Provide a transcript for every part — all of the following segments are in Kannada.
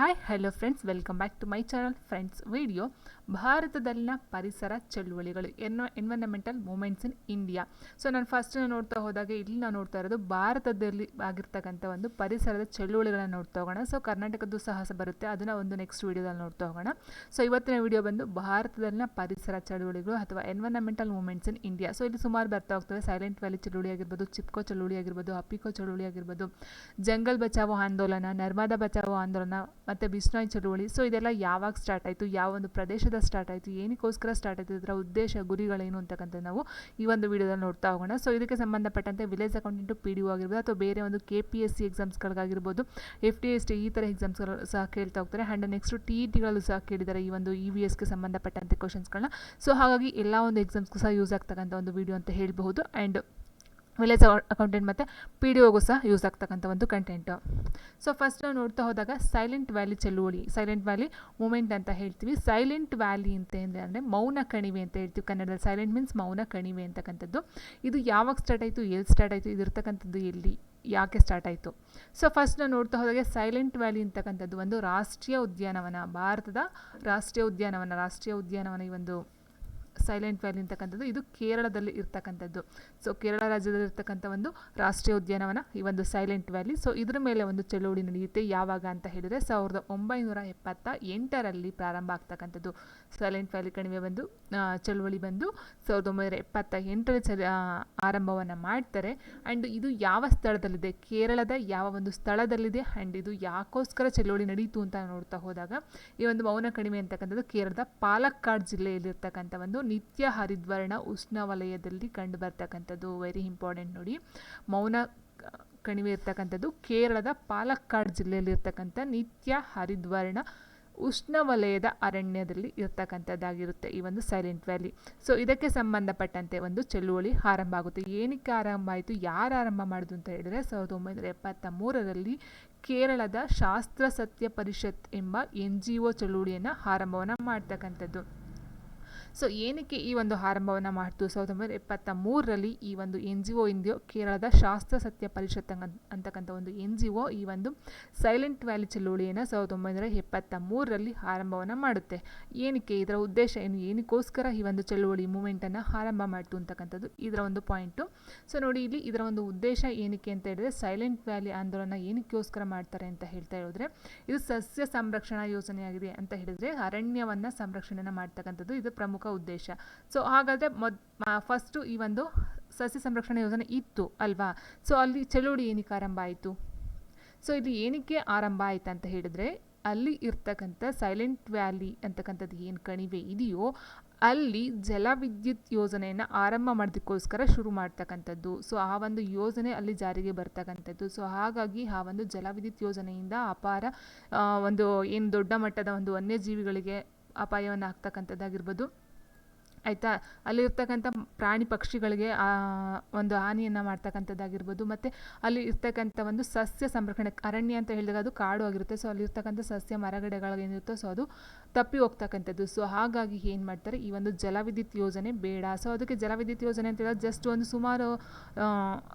Hi hello friends welcome back to my channel friends video ಭಾರತದಲ್ಲಿನ ಪರಿಸರ ಚಳುವಳಿಗಳು ಎನ್ವ environmental movements in India so ನಾನು ಫಸ್ಟ್ ನೋಡ್ತಾ ಹೋದಾಗ ಇಲ್ಲಿ ನಾವು ನೋಡ್ತಾ ಇರೋದು ಭಾರತದಲ್ಲಿ ಆಗಿರ್ತಕ್ಕಂಥ ಒಂದು ಪರಿಸರದ ಚಳುವಳಿಗಳನ್ನು ನೋಡ್ತಾ ಹೋಗೋಣ. ಸೊ ಕರ್ನಾಟಕದ್ದು ಸಾಹಸ ಬರುತ್ತೆ. ಅದನ್ನು ಒಂದು ನೆಕ್ಸ್ಟ್ ವೀಡಿಯೋದಲ್ಲಿ ನೋಡ್ತಾ ಹೋಗೋಣ. ಸೊ ಇವತ್ತಿನ ವಿಡಿಯೋ ಬಂದು ಭಾರತದಲ್ಲಿನ ಪರಿಸರ ಚಳುವಳಿಗಳು ಅಥವಾ environmental movements in India so ಇಲ್ಲಿ ಸುಮಾರು ಬರ್ತಾ ಹೋಗ್ತವೆ. ಸೈಲೆಂಟ್ ವ್ಯಾಲಿ ಚಳುವಳಿ ಆಗಿರ್ಬೋದು ಚಿಪ್ಕೋ ಚಳುವಳಿ ಆಗಿರ್ಬೋದು ಅಪಿಕೋ ಚಳುವಳಿ ಆಗಿರ್ಬೋದು ಜಂಗಲ್ ಬಚಾವೋ ಆಂದೋಲನ ನರ್ಮದಾ ಬಚಾವೋ ಆಂದೋಲನ ಮತ್ತು ಬಿಸ್ನಾಯ್ ಚಳುವಳಿ. ಸೊ ಇದೆಲ್ಲ ಯಾವಾಗ ಸ್ಟಾರ್ಟ್ ಆಯಿತು? ಯಾವ ಒಂದು ಪ್ರದೇಶದ ಸ್ಟಾರ್ಟ್ ಆಯಿತು? ಏನಕ್ಕೋಸ್ಕರ ಸ್ಟಾರ್ಟ್ ಆಯಿತು? ಇದರ ಉದ್ದೇಶ, ಗುರಿಗಳೇನು ಅಂತಕ್ಕಂಥ ನಾವು ಈ ಒಂದು ವಿಡಿಯೋದಲ್ಲಿ ನೋಡ್ತಾ ಹೋಗೋಣ. ಸೊ ಇದಕ್ಕೆ ಸಂಬಂಧಪಟ್ಟಂತೆ ವಿಲೇಜ್ ಅಕೌಂಟೆಂಟು ಪಿ ಡಿ ಆಗಿರ್ಬೋದು, ಅಥವಾ ಬೇರೆ ಒಂದು ಕೆ ಪಿ ಎಸ್ ಸಿ ಎಕ್ಸಾಮ್ಸ್ಗಳಿಗಾಗಿರ್ಬೋದು ಎಫ್ ಟಿ ಎಸ್ ಟಿ ಈ ಥರ ಎಕ್ಸಾಮ್ಸ್ಗಳು ಸಹ ಕೇಳ್ತಾ ಹೋಗ್ತಾರೆ. ಆ್ಯಂಡ್ ನೆಕ್ಸ್ಟ್ ಟಿ ಇ ಟಿಗಳು ಸಹ ಕೇಳಿದ್ದಾರೆ ಈ ಒಂದು ಇ ವಿ ಎಸ್ಗೆ ಸಂಬಂಧಪಟ್ಟಂತೆ ಕ್ವಶನ್ಸ್ಗಳನ್ನ ಸೊ ಹಾಗಾಗಿ ಎಲ್ಲ ಒಂದು ಎಕ್ಸಾಮ್ಸ್ಗೂ ಸಹ ಯೂಸ್ ಆಗ್ತಕ್ಕಂಥ ಒಂದು ವಿಡಿಯೋ ಅಂತ ಹೇಳಬಹುದು. ಆ್ಯಂಡ್ ವಿಲೇಜ್ ಅಕೌಂಟೆಂಟ್ ಮತ್ತು ಪಿ ಡಿ ಒಗೂ ಸಹ ಯೂಸ್ ಆಗ್ತಕ್ಕಂಥ ಒಂದು ಕಂಟೆಂಟು ಸೊ ಫಸ್ಟ್ ನಾವು ನೋಡ್ತಾ ಹೋದಾಗ ಸೈಲೆಂಟ್ ವ್ಯಾಲಿ ಚಳುವಳಿ ಸೈಲೆಂಟ್ ವ್ಯಾಲಿ ಮೂಮೆಂಟ್ ಅಂತ ಹೇಳ್ತೀವಿ. ಸೈಲೆಂಟ್ ವ್ಯಾಲಿ ಅಂತ ಅಂದರೆ ಮೌನ ಕಣಿವೆ ಅಂತ ಹೇಳ್ತೀವಿ ಕನ್ನಡದಲ್ಲಿ. ಸೈಲೆಂಟ್ ಮೀನ್ಸ್ ಮೌನ ಕಣಿವೆ ಅಂತಕ್ಕಂಥದ್ದು. ಇದು ಯಾವಾಗ ಸ್ಟಾರ್ಟ್ ಆಯಿತು, ಎಲ್ಲಿ ಸ್ಟಾರ್ಟ್ ಆಯಿತು, ಇದಿರ್ತಕ್ಕಂಥದ್ದು ಎಲ್ಲಿ, ಯಾಕೆ ಸ್ಟಾರ್ಟ್ ಆಯಿತು? ಸೊ ಫಸ್ಟ್ ನಾವು ನೋಡ್ತಾ ಹೋದಾಗೆ ಸೈಲೆಂಟ್ ವ್ಯಾಲಿ ಅಂತಕ್ಕಂಥದ್ದು ಒಂದು ರಾಷ್ಟ್ರೀಯ ಉದ್ಯಾನವನ, ಭಾರತದ ರಾಷ್ಟ್ರೀಯ ಉದ್ಯಾನವನ ರಾಷ್ಟ್ರೀಯ ಉದ್ಯಾನವನ ಈ ಒಂದು ಸೈಲೆಂಟ್ ವ್ಯಾಲಿ ಅಂತಕ್ಕಂಥದ್ದು, ಇದು ಕೇರಳದಲ್ಲಿ ಇರ್ತಕ್ಕಂಥದ್ದು. ಸೊ ಕೇರಳ ರಾಜ್ಯದಲ್ಲಿ ಇರ್ತಕ್ಕಂಥ ಒಂದು ರಾಷ್ಟ್ರೀಯ ಉದ್ಯಾನವನ, ಈ ಒಂದು ಸೈಲೆಂಟ್ ವ್ಯಾಲಿ ಸೊ ಇದ್ರ ಮೇಲೆ ಒಂದು ಚಳುವಳಿ ನಡೆಯುತ್ತೆ ಯಾವಾಗ ಅಂತ ಹೇಳಿದರೆ, ಸಾವಿರದ ಒಂಬೈನೂರ ಎಪ್ಪತ್ತ ಎಂಟರಲ್ಲಿ ಪ್ರಾರಂಭ ಆಗ್ತಕ್ಕಂಥದ್ದು. ಸೈಲೆಂಟ್ ವ್ಯಾಲಿ ಕಣಿವೆ ಬಂದು ಚಳುವಳಿ ಬಂದು ಸಾವಿರದ ಒಂಬೈನೂರ ಎಪ್ಪತ್ತ ಎಂಟರಲ್ಲಿ ಚಲ ಆರಂಭವನ್ನು ಮಾಡ್ತಾರೆ. ಆ್ಯಂಡ್ ಇದು ಯಾವ ಸ್ಥಳದಲ್ಲಿದೆ? ಕೇರಳದ ಯಾವ ಒಂದು ಸ್ಥಳದಲ್ಲಿದೆ? ಆ್ಯಂಡ್ ಇದು ಯಾಕೋಸ್ಕರ ಚಳುವಳಿ ನಡೀತು ಅಂತ ನೋಡ್ತಾ ಹೋದಾಗ, ಈ ಒಂದು ಮೌನ ಕಣಿವೆ ಅಂತಕ್ಕಂಥದ್ದು ಕೇರಳದ ಪಾಲಕ್ಕಾಡ್ ಜಿಲ್ಲೆಯಲ್ಲಿರ್ತಕ್ಕಂಥ ಒಂದು ನಿತ್ಯ ಹರಿದ್ವರ್ಣ ಉಷ್ಣವಲಯದಲ್ಲಿ ಕಂಡು ಬರ್ತಕ್ಕಂಥದ್ದು ವೆರಿ ಇಂಪಾರ್ಟೆಂಟ್ ನೋಡಿ. ಮೌನ ಕಣಿವೆ ಇರ್ತಕ್ಕಂಥದ್ದು ಕೇರಳದ ಪಾಲಕ್ಕಾಡ್ ಜಿಲ್ಲೆಯಲ್ಲಿರ್ತಕ್ಕಂಥ ನಿತ್ಯ ಹರಿದ್ವರ್ಣ ಉಷ್ಣವಲಯದ ಅರಣ್ಯದಲ್ಲಿ ಇರತಕ್ಕಂಥದ್ದಾಗಿರುತ್ತೆ ಈ ಒಂದು ಸೈಲೆಂಟ್ ವ್ಯಾಲಿ ಸೊ ಇದಕ್ಕೆ ಸಂಬಂಧಪಟ್ಟಂತೆ ಒಂದು ಚಳುವಳಿ ಆರಂಭ ಆಗುತ್ತೆ ಏನಕ್ಕೆ ಆರಂಭ ಆಯಿತು? ಯಾರು ಆರಂಭ ಮಾಡಿದ್ರು ಅಂತ ಹೇಳಿದರೆ, ಸಾವಿರದ ಒಂಬೈನೂರ ಎಪ್ಪತ್ತ ಮೂರರಲ್ಲಿ ಕೇರಳದ ಶಾಸ್ತ್ರ ಸತ್ಯ ಪರಿಷತ್ ಎಂಬ ಎನ್ ಜಿ ಒ ಚಳುವಳಿಯನ್ನು ಆರಂಭವನ್ನು ಮಾಡ್ತಕ್ಕಂಥದ್ದು. ಸೊ ಏನಕ್ಕೆ ಈ ಒಂದು ಆರಂಭವನ್ನು ಮಾಡ್ತು? ಸಾವಿರದ ಒಂಬೈನೂರ ಎಪ್ಪತ್ತ ಮೂರರಲ್ಲಿ ಈ ಒಂದು ಎನ್ ಜಿ ಒ ಇಂದಿಯೋ ಕೇರಳದ ಶಾಸ್ತ್ರ ಸತ್ಯ ಪರಿಷತ್ ಅಂತಕ್ಕಂಥ ಒಂದು ಎನ್ ಜಿ ಒ ಈ ಒಂದು ಸೈಲೆಂಟ್ ವ್ಯಾಲಿ ಚಳುವಳಿಯನ್ನು ಸಾವಿರದ ಒಂಬೈನೂರ ಎಪ್ಪತ್ತ ಮೂರರಲ್ಲಿ ಆರಂಭವನ್ನು ಮಾಡುತ್ತೆ. ಏನಕ್ಕೆ? ಇದರ ಉದ್ದೇಶ ಏನು? ಏನಕ್ಕೋಸ್ಕರ ಈ ಒಂದು ಚಳುವಳಿ ಮೂಮೆಂಟನ್ನು ಆರಂಭ ಮಾಡ್ತು ಅಂತಕ್ಕಂಥದ್ದು ಇದರ ಒಂದು ಪಾಯಿಂಟು. ಸೊ ನೋಡಿ, ಇಲ್ಲಿ ಇದರ ಒಂದು ಉದ್ದೇಶ ಏನಕ್ಕೆ ಅಂತ ಹೇಳಿದ್ರೆ ಸೈಲೆಂಟ್ ವ್ಯಾಲಿ ಆಂದೋಲನ ಏನಕ್ಕೋಸ್ಕರ ಮಾಡ್ತಾರೆ ಅಂತ ಹೇಳ್ತಾ ಹೇಳಿದ್ರೆ ಇದು ಸಸ್ಯ ಸಂರಕ್ಷಣಾ ಯೋಜನೆಯಾಗಿದೆ ಅಂತ ಹೇಳಿದ್ರೆ ಅರಣ್ಯವನ್ನು ಸಂರಕ್ಷಣೆಯನ್ನು ಮಾಡ್ತಕ್ಕಂಥದ್ದು ಇದು ಪ್ರಮುಖ ಉದ್ದೇಶ. ಸೊ ಹಾಗಾದರೆ ಮೊದ್ ಫಸ್ಟು ಈ ಒಂದು ಸಸ್ಯ ಸಂರಕ್ಷಣೆ ಯೋಜನೆ ಇತ್ತು ಅಲ್ವಾ? ಸೊ ಅಲ್ಲಿ ಚಳುವಳಿ ಏನಕ್ಕೆ ಆರಂಭ ಆಯಿತು? ಸೊ ಇದು ಏನಕ್ಕೆ ಆರಂಭ ಆಯ್ತು ಅಂತ ಹೇಳಿದರೆ, ಅಲ್ಲಿ ಇರ್ತಕ್ಕಂಥ ಸೈಲೆಂಟ್ ವ್ಯಾಲಿ ಅಂತಕ್ಕಂಥದ್ದು ಏನು ಕಣಿವೆ ಇದೆಯೋ, ಅಲ್ಲಿ ಜಲವಿದ್ಯುತ್ ಯೋಜನೆಯನ್ನು ಆರಂಭ ಮಾಡೋದಕ್ಕೋಸ್ಕರ ಶುರು ಮಾಡ್ತಕ್ಕಂಥದ್ದು. ಸೊ ಆ ಒಂದು ಯೋಜನೆ ಅಲ್ಲಿ ಜಾರಿಗೆ ಬರ್ತಕ್ಕಂಥದ್ದು. ಸೊ ಹಾಗಾಗಿ ಆ ಒಂದು ಜಲವಿದ್ಯುತ್ ಯೋಜನೆಯಿಂದ ಅಪಾರ ಒಂದು ಏನು ದೊಡ್ಡ ಮಟ್ಟದ ಒಂದು ವನ್ಯಜೀವಿಗಳಿಗೆ ಅಪಾಯವನ್ನು ಆಗ್ತಕ್ಕಂಥದ್ದಾಗಿರ್ಬೋದು ಆಯಿತಾ? ಅಲ್ಲಿರ್ತಕ್ಕಂಥ ಪ್ರಾಣಿ ಪಕ್ಷಿಗಳಿಗೆ ಒಂದು ಹಾನಿಯನ್ನು ಮಾಡ್ತಕ್ಕಂಥದ್ದಾಗಿರ್ಬೋದು. ಮತ್ತು ಅಲ್ಲಿ ಇರ್ತಕ್ಕಂಥ ಒಂದು ಸಸ್ಯ ಸಂರಕ್ಷಣೆ, ಅರಣ್ಯ ಅಂತ ಹೇಳಿದಾಗ ಅದು ಕಾಡು ಆಗಿರುತ್ತೆ. ಸೊ ಅಲ್ಲಿರ್ತಕ್ಕಂಥ ಸಸ್ಯ ಮರಗಿಡಗಳೇನಿರುತ್ತೋ ಸೊ ಅದು ತಪ್ಪಿ ಹೋಗ್ತಕ್ಕಂಥದ್ದು. ಸೊ ಹಾಗಾಗಿ ಏನು ಮಾಡ್ತಾರೆ? ಈ ಒಂದು ಜಲವಿದ್ಯುತ್ ಯೋಜನೆ ಬೇಡ. ಸೊ ಅದಕ್ಕೆ ಜಲವಿದ್ಯುತ್ ಯೋಜನೆ ಅಂತ ಹೇಳಿದ್ರೆ ಜಸ್ಟ್ ಒಂದು ಸುಮಾರು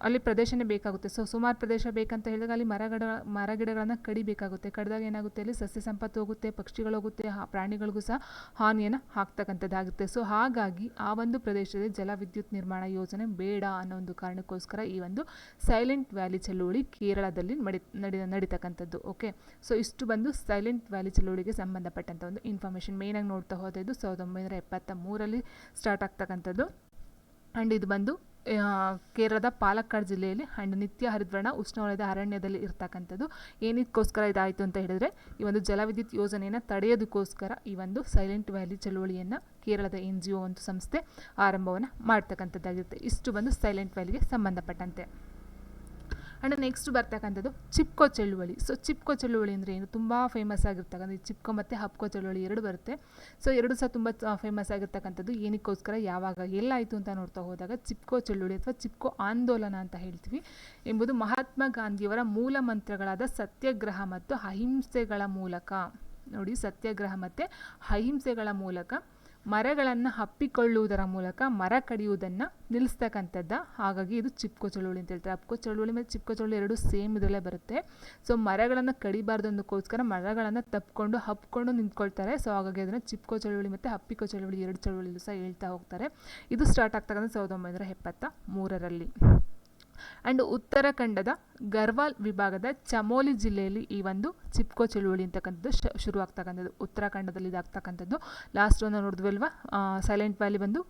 ಅಲ್ಲಿ ಪ್ರದೇಶನೇ ಬೇಕಾಗುತ್ತೆ. ಸೊ ಸುಮಾರು ಪ್ರದೇಶ ಬೇಕಂತ ಹೇಳಿದಾಗ ಅಲ್ಲಿ ಮರಗಿಡ, ಮರಗಿಡಗಳನ್ನು ಕಡಿಬೇಕಾಗುತ್ತೆ. ಕಡಿದಾಗ ಏನಾಗುತ್ತೆ? ಅಲ್ಲಿ ಸಸ್ಯ ಸಂಪತ್ತು ಹೋಗುತ್ತೆ, ಪಕ್ಷಿಗಳು ಹೋಗುತ್ತೆ ಪ್ರಾಣಿಗಳಿಗೂ ಸಹ ಹಾನಿಯನ್ನು ಹಾಕ್ತಕ್ಕಂಥದ್ದಾಗುತ್ತೆ. ಸೊ ಹಾಗಾಗಿ ಆ ಒಂದು ಪ್ರದೇಶದಲ್ಲಿ ಜಲವಿದ್ಯುತ್ ನಿರ್ಮಾಣ ಯೋಜನೆ ಬೇಡ ಅನ್ನೋ ಒಂದು ಕಾರಣಕ್ಕೋಸ್ಕರ ಈ ಒಂದು ಸೈಲೆಂಟ್ ವ್ಯಾಲಿ ಚಳುವಳಿ ಕೇರಳದಲ್ಲಿ ನಡಿ ನಡಿ, ನಡೀತಕ್ಕಂಥದ್ದು ಓಕೆ ಸೊ ಇಷ್ಟು ಬಂದು ಸೈಲೆಂಟ್ ವ್ಯಾಲಿ ಚಳುವಳಿಗೆ ಸಂಬಂಧಪಟ್ಟಂಥ ಒಂದು ಇನ್ಫಾರ್ಮೇಷನ್ ಮೇನಾಗಿ ನೋಡ್ತಾ ಹೋದ ಇದು ಸಾವಿರದ ಒಂಬೈನೂರ ಎಪ್ಪತ್ತ ಮೂರಲ್ಲಿ ಸ್ಟಾರ್ಟ್ ಆಗ್ತಕ್ಕಂಥದ್ದು. ಆ್ಯಂಡ್ ಇದು ಬಂದು ಕೇರಳದ ಪಾಲಕ್ಕಾಡ್ ಜಿಲ್ಲೆಯಲ್ಲಿ ಆ್ಯಂಡ್ ನಿತ್ಯ ಹರಿದ್ವರ್ಣ ಉಷ್ಣವಲಯದ ಅರಣ್ಯದಲ್ಲಿ ಇರ್ತಕ್ಕಂಥದ್ದು. ಏನಕ್ಕೋಸ್ಕರ ಇದಾಯಿತು ಅಂತ ಹೇಳಿದ್ರೆ, ಈ ಒಂದು ಜಲವಿದ್ಯುತ್ ಯೋಜನೆಯನ್ನು ತಡೆಯೋದಕ್ಕೋಸ್ಕರ ಈ ಒಂದು ಸೈಲೆಂಟ್ ವ್ಯಾಲಿ ಚಳುವಳಿಯನ್ನು ಕೇರಳದ ಎನ್ ಜಿ ಒ ಒಂದು ಸಂಸ್ಥೆ ಆರಂಭವನ್ನು ಮಾಡ್ತಕ್ಕಂಥದ್ದಾಗಿರುತ್ತೆ. ಇಷ್ಟು ಬಂದು ಸೈಲೆಂಟ್ ವ್ಯಾಲಿಗೆ ಸಂಬಂಧಪಟ್ಟಂತೆ. ಆ್ಯಂಡ್ ನೆಕ್ಸ್ಟ್ ಬರ್ತಕ್ಕಂಥದ್ದು ಚಿಪ್ಕೋ ಚಳುವಳಿ. ಸೊ ಚಿಪ್ಕೋ ಚಳುವಳಿ ಅಂದರೆ ಏನು? ತುಂಬ ಫೇಮಸ್ ಆಗಿರ್ತಕ್ಕಂಥ ಚಿಪ್ಕೋ ಮತ್ತು ಹಪ್ಕೊ ಚಳುವಳಿ ಎರಡು ಬರುತ್ತೆ. ಸೊ ಎರಡು ಸಹ ತುಂಬ ಫೇಮಸ್ ಆಗಿರ್ತಕ್ಕಂಥದ್ದು. ಏನಕ್ಕೋಸ್ಕರ ಯಾವಾಗ ಎಲ್ಲಾಯಿತು ಅಂತ ನೋಡ್ತಾ ಹೋದಾಗ ಚಿಪ್ಕೋ ಚಳುವಳಿ ಅಥವಾ ಚಿಪ್ಕೋ ಆಂದೋಲನ ಅಂತ ಹೇಳ್ತೀವಿ. ಎಂಬುದು ಮಹಾತ್ಮ ಗಾಂಧಿಯವರ ಮೂಲ ಮಂತ್ರಗಳಾದ ಸತ್ಯಾಗ್ರಹ ಮತ್ತು ಅಹಿಂಸೆಗಳ ಮೂಲಕ. ನೋಡಿ, ಸತ್ಯಾಗ್ರಹ ಮತ್ತು ಅಹಿಂಸೆಗಳ ಮೂಲಕ. ಮರಗಳನ್ನು ಹಪ್ಪಿಕೊಳ್ಳುವುದರ ಮೂಲಕ ಮರ ಕಡಿಯುವುದನ್ನು ನಿಲ್ಲಿಸ್ತಕ್ಕಂಥದ್ದು ಹಾಗಾಗಿ ಇದು ಚಿಪ್ಕೋ ಚಳುವಳಿ ಅಂತ ಹೇಳ್ತಾರೆ. ಅಪ್ಕೋ ಚಳುವಳಿ ಮತ್ತು ಚಿಪ್ಕೋ ಚಳುವಳಿ ಎರಡು ಸೇಮ್ ಇದರಲ್ಲೇ ಬರುತ್ತೆ. ಸೊ ಮರಗಳನ್ನು ಕಡಿಬಾರ್ದು ಅಂದಕ್ಕೋಸ್ಕರ ಮರಗಳನ್ನು ತಪ್ಪಿಕೊಂಡು ಹಪ್ಕೊಂಡು ನಿಂತ್ಕೊಳ್ತಾರೆ. ಸೊ ಹಾಗಾಗಿ ಅದನ್ನು ಚಿಪ್ಕೋ ಚಳುವಳಿ ಮತ್ತು ಹಪ್ಪಿಕೋ ಚಳುವಳಿ ಎರಡು ಚಳುವಳಿಲೂ ಸಹ ಹೇಳ್ತಾ ಹೋಗ್ತಾರೆ. ಇದು ಸ್ಟಾರ್ಟ್ ಆಗ್ತಕ್ಕಂಥ ಸಾವಿರದ ಒಂಬೈನೂರ ಎಪ್ಪತ್ತ ಮೂರರಲ್ಲಿ. ಆ್ಯಂಡ್ ಉತ್ತರಾಖಂಡದ ಗರ್ವಾಲ್ ವಿಭಾಗದ ಚಮೋಲಿ ಜಿಲ್ಲೆಯಲ್ಲಿ ಈ ಒಂದು ಚಿಪ್ಕೋ ಚಳುವಳಿ ಅಂತಕ್ಕಂಥದ್ದು ಶುರು ಆಗ್ತಕ್ಕಂಥದ್ದು ಉತ್ತರಾಖಂಡದಲ್ಲಿ ಇದಾಗ್ತಕ್ಕಂಥದ್ದು. ಲಾಸ್ಟ್ ಒಂದು ನೋಡಿದ್ವಿ ಸೈಲೆಂಟ್ ವ್ಯಾಲಿ ಬಂದು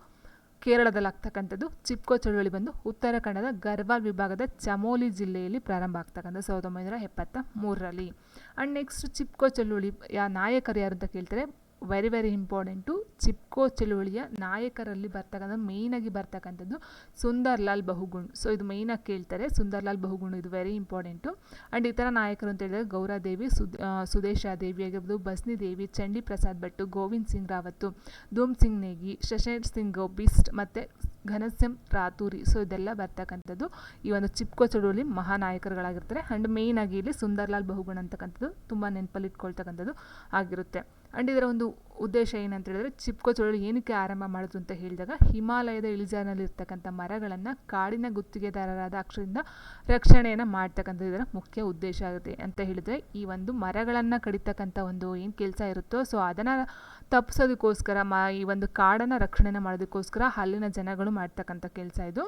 ಕೇರಳದಲ್ಲಿ ಆಗ್ತಕ್ಕಂಥದ್ದು ಚಿಪ್ಕೋ ಚಳುವಳಿ ಬಂದು ಉತ್ತರಾಖಂಡದ ಗರ್ವಾಲ್ ವಿಭಾಗದ ಚಮೋಲಿ ಜಿಲ್ಲೆಯಲ್ಲಿ ಪ್ರಾರಂಭ ಆಗ್ತಕ್ಕಂಥ ಸಾವಿರದ ಒಂಬೈನೂರ ಎಪ್ಪತ್ತ ಮೂರರಲ್ಲಿ. ಆ್ಯಂಡ್ ನೆಕ್ಸ್ಟ್ ಚಿಪ್ಕೋ ಚಳುವಳಿ ಯಾ ನಾಯಕರು ಯಾರು ಅಂತ ಕೇಳ್ತಾರೆ? ವೆರಿ ವೆರಿ ಇಂಪಾರ್ಟೆಂಟು ಚಿಪ್ಕೋ ಚಳುವಳಿಯ ನಾಯಕರಲ್ಲಿ ಬರ್ತಕ್ಕಂಥ ಮೇಯ್ನಾಗಿ ಬರ್ತಕ್ಕಂಥದ್ದು ಸುಂದರ್ ಲಾಲ್ ಬಹುಗುಣ್. ಸೊ ಇದು ಮೇಯ್ನಾಗಿ ಕೇಳ್ತಾರೆ. ಸುಂದರ್ ಲಾಲ್ ಬಹುಗುಣ್ ಇದು ವೆರಿ ಇಂಪಾರ್ಟೆಂಟು ಆ್ಯಂಡ್ ಇತರ ನಾಯಕರು ಅಂತ ಹೇಳಿದ್ರೆ ಗೌರಾದೇವಿ, ಸುದ್ ಸುದೇಶ ದೇವಿ ಆಗಿರ್ಬೋದು ಬಸ್ನಿ ದೇವಿ ಚಂಡಿ ಪ್ರಸಾದ್ ಭಟ್ಟು ಗೋವಿಂದ್ ಸಿಂಗ್ ರಾವತ್ತು ಧೂಮ್ ಸಿಂಗ್ ನೇಗಿ ಶಶೇರ್ ಸಿಂಗ್ ಬಿಸ್ಟ್ ಮತ್ತು ಘನಸ್ಯಂ ರಾತೂರಿ. ಸೊ ಇದೆಲ್ಲ ಬರ್ತಕ್ಕಂಥದ್ದು ಈ ಒಂದು ಚಿಪ್ಕೊ ಚಳುವಳಿ ಮಹಾನಾಯಕರುಗಳಾಗಿರ್ತಾರೆ. ಆ್ಯಂಡ್ ಆಗಿ ಇಲ್ಲಿ ಸುಂದರ್ಲಾಲ್ ಬಹುಗುಣ ಅಂತಕ್ಕಂಥದ್ದು ತುಂಬ ನೆನಪಲ್ಲಿ ಇಟ್ಕೊಳ್ತಕ್ಕಂಥದ್ದು ಆಗಿರುತ್ತೆ. ಆ್ಯಂಡ್ ಇದರ ಒಂದು ಉದ್ದೇಶ ಏನಂತ ಹೇಳಿದ್ರೆ ಚಿಪ್ಕೋ ಚಳುವಳಿ ಏನಕ್ಕೆ ಆರಂಭ ಮಾಡಿದ್ರು ಅಂತ ಹೇಳಿದಾಗ ಹಿಮಾಲಯದ ಇಳಿಜಾರಿನಲ್ಲಿರ್ತಕ್ಕಂಥ ಮರಗಳನ್ನು ಕಾಡಿನ ಗುತ್ತಿಗೆದಾರರಾದ ಅಕ್ಷರದಿಂದ ರಕ್ಷಣೆಯನ್ನು ಮಾಡ್ತಕ್ಕಂಥದ್ದು ಇದರ ಮುಖ್ಯ ಉದ್ದೇಶ ಆಗುತ್ತೆ ಅಂತ ಹೇಳಿದರೆ ಈ ಒಂದು ಮರಗಳನ್ನು ಕಡಿತಕ್ಕಂಥ ಒಂದು ಏನು ಕೆಲಸ ಇರುತ್ತೋ ಸೊ ಅದನ್ನು ತಪ್ಪಿಸೋದಕ್ಕೋಸ್ಕರ ಮ, ಈ ಒಂದು ಕಾಡನ್ನು ರಕ್ಷಣೆನ ಮಾಡೋದಕ್ಕೋಸ್ಕರ ಅಲ್ಲಿನ ಜನಗಳು ಮಾಡ್ತಕ್ಕಂಥ ಕೆಲಸ ಇದು.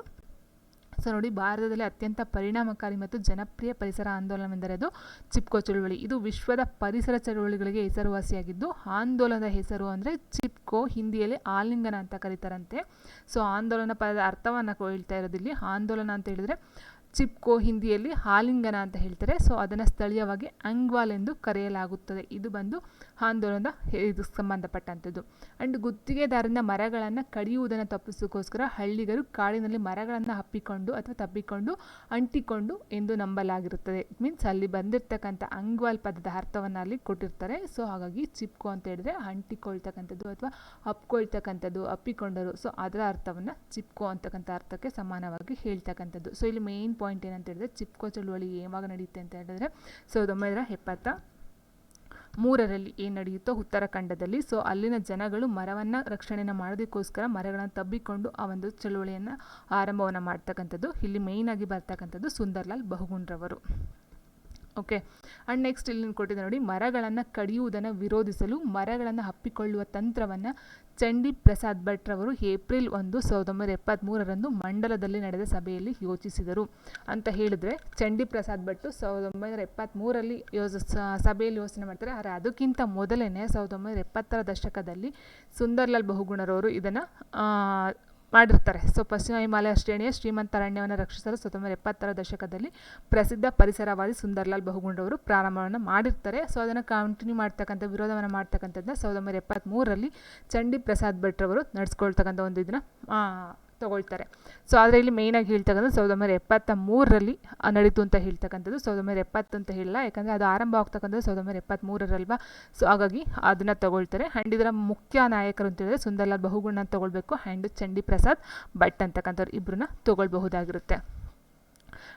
ಸೊ ನೋಡಿ, ಭಾರತದಲ್ಲಿ ಅತ್ಯಂತ ಪರಿಣಾಮಕಾರಿ ಮತ್ತು ಜನಪ್ರಿಯ ಪರಿಸರ ಆಂದೋಲನವೆಂದರೆ ಅದು ಚಿಪ್ಕೋ ಚಳುವಳಿ. ಇದು ವಿಶ್ವದ ಪರಿಸರ ಚಳುವಳಿಗಳಿಗೆ ಹೆಸರುವಾಸಿಯಾಗಿದ್ದು, ಆಂದೋಲನದ ಹೆಸರು ಅಂದರೆ ಚಿಪ್ಕೋ, ಹಿಂದಿಯಲ್ಲಿ ಆಲಿಂಗನ ಅಂತ ಕರೀತಾರಂತೆ. ಸೊ ಆಂದೋಲನ ಪದದ ಅರ್ಥವನ್ನು ಹೇಳ್ತಾ ಇರೋದಿಲ್ಲಿ ಆಂದೋಲನ ಅಂತ ಹೇಳಿದರೆ ಚಿಪ್ಕೋ, ಹಿಂದಿಯಲ್ಲಿ ಆಲಿಂಗನ ಅಂತ ಹೇಳ್ತಾರೆ. ಸೊ ಅದನ್ನು ಸ್ಥಳೀಯವಾಗಿ ಅಂಗ್ವಾಲ್ ಎಂದು ಕರೆಯಲಾಗುತ್ತದೆ. ಇದು ಬಂದು ಆಂದೋಲನದ ಇದು ಸಂಬಂಧಪಟ್ಟಂಥದ್ದು. ಆ್ಯಂಡ್ ಗುತ್ತಿಗೆದಾರನ ಮರಗಳನ್ನು ಕಡಿಯುವುದನ್ನು ತಪ್ಪಿಸೋಕ್ಕೋಸ್ಕರ ಹಳ್ಳಿಗರು ಕಾಡಿನಲ್ಲಿ ಮರಗಳನ್ನು ಹಪ್ಪಿಕೊಂಡು ಅಥವಾ ತಪ್ಪಿಕೊಂಡು ಅಂಟಿಕೊಂಡು ಎಂದು ನಂಬಲಾಗಿರುತ್ತದೆ. ಮೀನ್ಸ್ ಅಲ್ಲಿ ಬಂದಿರತಕ್ಕಂಥ ಅಂಗ್ವಾಲ್ ಪದದ ಅರ್ಥವನ್ನು ಅಲ್ಲಿ ಕೊಟ್ಟಿರ್ತಾರೆ. ಸೊ ಹಾಗಾಗಿ ಚಿಪ್ಕು ಅಂತ ಹೇಳಿದ್ರೆ ಅಂಟಿಕೊಳ್ತಕ್ಕಂಥದ್ದು ಅಥವಾ ಹಪ್ಕೊಳ್ತಕ್ಕಂಥದ್ದು ಅಪ್ಪಿಕೊಂಡರು. ಸೊ ಅದರ ಅರ್ಥವನ್ನು ಚಿಪ್ಕೋ ಅಂತಕ್ಕಂಥ ಅರ್ಥಕ್ಕೆ ಸಮಾನವಾಗಿ ಹೇಳ್ತಕ್ಕಂಥದ್ದು. ಸೊ ಇಲ್ಲಿ ಮೇನ್ ಪಾಯಿಂಟ್ ಏನಂತ ಹೇಳಿದ್ರೆ ಚಿಪ್ಕೋ ಚಳುವಳಿ ಯಾವಾಗ ನಡೆಯುತ್ತೆ ಅಂತ ಹೇಳಿದ್ರೆ ಸಾವಿರದ ಒಂಬೈನೂರ ಎಪ್ಪತ್ತ ಮೂರರಲ್ಲಿ ಏನು ನಡೆಯುತ್ತೋ ಉತ್ತರಾಖಂಡದಲ್ಲಿ ಸೊ ಅಲ್ಲಿನ ಜನಗಳು ಮರವನ್ನು ರಕ್ಷಣೆನ ಮಾಡೋದಕ್ಕೋಸ್ಕರ ಮರಗಳನ್ನು ತಬ್ಬಿಕೊಂಡು ಆ ಒಂದು ಚಳುವಳಿಯನ್ನು ಆರಂಭವನ್ನು ಮಾಡ್ತಕ್ಕಂಥದ್ದು. ಇಲ್ಲಿ ಮೇಯ್ನಾಗಿ ಬರ್ತಕ್ಕಂಥದ್ದು ಸುಂದರ್ಲಾಲ್ ಬಹುಗುಣ್ರವರು. ಓಕೆ ಆ್ಯಂಡ್ ನೆಕ್ಸ್ಟ್ ಇಲ್ಲಿ ಕೊಟ್ಟಿದೆ ನೋಡಿ, ಮರಗಳನ್ನು ಕಡಿಯುವುದನ್ನು ವಿರೋಧಿಸಲು, ಮರಗಳನ್ನು ಹಪ್ಪಿಕೊಳ್ಳುವ ತಂತ್ರವನ್ನು ಚಂಡಿ ಪ್ರಸಾದ್ ಭಟ್ರವರು ಏಪ್ರಿಲ್ ಒಂದು ಸಾವಿರದ ಒಂಬೈನೂರ ಎಪ್ಪತ್ತ್ಮೂರರಂದು ಮಂಡಲದಲ್ಲಿ ನಡೆದ ಸಭೆಯಲ್ಲಿ ಯೋಚಿಸಿದರು. ಅಂತ ಹೇಳಿದರೆ, ಚಂಡಿ ಪ್ರಸಾದ್ ಭಟ್ಟು ಸಾವಿರದ ಒಂಬೈನೂರ ಎಪ್ಪತ್ತ್ಮೂರಲ್ಲಿ ಯೋಜ ಸಭೆಯಲ್ಲಿ ಯೋಚನೆ ಮಾಡ್ತಾರೆ. ಆದರೆ ಅದಕ್ಕಿಂತ ಮೊದಲೇ ಸಾವಿರದ ಒಂಬೈನೂರ ಎಪ್ಪತ್ತರ ದಶಕದಲ್ಲಿ ಸುಂದರ್ಲಾಲ್ ಬಹುಗುಣರವರು ಇದನ್ನು ಮಾಡಿರ್ತಾರೆ. ಸೊ ಪಶ್ಚಿಮ ಹಿಮಾಲಯ ಶ್ರೇಣಿಯ ಶ್ರೀಮಂತ ಅರಣ್ಯವನ್ನು ರಕ್ಷಿಸಲು ಸಾವಿರದ ಎಪ್ಪತ್ತರ ದಶಕದಲ್ಲಿ ಪ್ರಸಿದ್ಧ ಪರಿಸರವಾದಿ ಸುಂದರ್ಲಾಲ್ ಬಹುಗುಂಡವರು ಪ್ರಾರಂಭವನ್ನು ಮಾಡಿರ್ತಾರೆ. ಸೊ ಅದನ್ನು ಕಂಟಿನ್ಯೂ ಮಾಡ್ತಕ್ಕಂಥ, ವಿರೋಧವನ್ನು ಮಾಡ್ತಕ್ಕಂಥದ್ದನ್ನ ಸಾವಿರದ ಒಂಬೈನೂರ ಎಪ್ಪತ್ತ್ಮೂರರಲ್ಲಿ ಚಂಡಿ ಪ್ರಸಾದ್ ಭಟ್ರವರು ನಡೆಸ್ಕೊಳ್ತಕ್ಕಂಥ ಒಂದು ಇದನ್ನು ತೊಗೊಳ್ತಾರೆ. ಸೊ ಆದರೆ ಇಲ್ಲಿ ಮೇಯ್ನಾಗಿ ಹೇಳ್ತಕ್ಕಂಥದ್ದು ಸಾವಿರದ ಒಂಬೈನೂರ ಎಪ್ಪತ್ತ ಮೂರರಲ್ಲಿ ನಡೀತು ಅಂತ ಹೇಳ್ತಕ್ಕಂಥದ್ದು ಸಾವಿರದ ಒಂಬೈನೂರ ಎಪ್ಪತ್ತು ಅಂತ ಹೇಳಿಲ್ಲ. ಯಾಕಂದರೆ ಅದು ಆರಂಭ ಆಗ್ತಕ್ಕಂಥದ್ದು ಸಾವಿರದ ಒಂಬೈನೂರ ಎಪ್ಪತ್ತ್ಮೂರರಲ್ವಾ ಸೊ ಹಾಗಾಗಿ ಅದನ್ನು ತಗೊಳ್ತಾರೆ. ಆ್ಯಂಡ್ ಇದರ ಮುಖ್ಯ ನಾಯಕರು ಅಂತ ಹೇಳಿದ್ರೆ ಸುಂದರ್ಲಾಲ್ ಬಹುಗುಣ ತೊಗೊಳ್ಬೇಕು. ಆ್ಯಂಡ್ ಚಂಡಿ ಪ್ರಸಾದ್ ಭಟ್ ಅಂತಕ್ಕಂಥವ್ರು ಇಬ್ಬರನ್ನ ತೊಗೊಳ್ಬಹುದಾಗಿರುತ್ತೆ.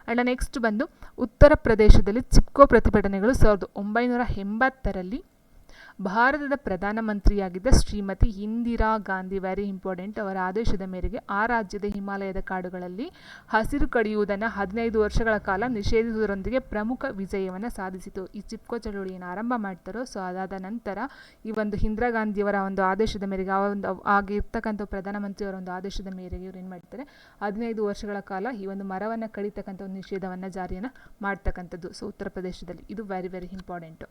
ಆ್ಯಂಡ್ ನೆಕ್ಸ್ಟ್ ಬಂದು ಉತ್ತರ ಪ್ರದೇಶದಲ್ಲಿ ಚಿಪ್ಕೋ ಪ್ರತಿಭಟನೆಗಳು ಸಾವಿರದ ಒಂಬೈನೂರ ಎಂಬತ್ತರಲ್ಲಿ ಭಾರತದ ಪ್ರಧಾನಮಂತ್ರಿಯಾಗಿದ್ದ ಶ್ರೀಮತಿ ಇಂದಿರಾ ಗಾಂಧಿ ವೆರಿ ಇಂಪಾರ್ಟೆಂಟ್ ಅವರ ಆದೇಶದ ಮೇರೆಗೆ ಆ ರಾಜ್ಯದ ಹಿಮಾಲಯದ ಕಾಡುಗಳಲ್ಲಿ ಹಸಿರು ಕಡಿಯುವುದನ್ನು ಹದಿನೈದು ವರ್ಷಗಳ ಕಾಲ ನಿಷೇಧಿಸುವುದರೊಂದಿಗೆ ಪ್ರಮುಖ ವಿಜಯವನ್ನು ಸಾಧಿಸಿತು. ಈ ಚಿಪ್ಕೋ ಚಳುವಳಿಯನ್ನು ಆರಂಭ ಮಾಡ್ತಾರೋ ಸೊ ಅದಾದ ನಂತರ ಈ ಒಂದು ಇಂದಿರಾ ಗಾಂಧಿಯವರ ಒಂದು ಆದೇಶದ ಮೇರೆಗೆ, ಆ ಒಂದು ಆಗಿರ್ತಕ್ಕಂಥ ಪ್ರಧಾನಮಂತ್ರಿಯವರ ಒಂದು ಆದೇಶದ ಮೇರೆಗೆ ಇವ್ರು ಏನು ಮಾಡ್ತಾರೆ, ಹದಿನೈದು ವರ್ಷಗಳ ಕಾಲ ಈ ಒಂದು ಮರವನ್ನು ಕಡಿತಕ್ಕಂಥ ಒಂದು ನಿಷೇಧವನ್ನು ಜಾರಿಯನ್ನು ಮಾಡ್ತಕ್ಕಂಥದ್ದು. ಸೊ ಉತ್ತರ ಪ್ರದೇಶದಲ್ಲಿ ಇದು ವೆರಿ ವೆರಿ ಇಂಪಾರ್ಟೆಂಟು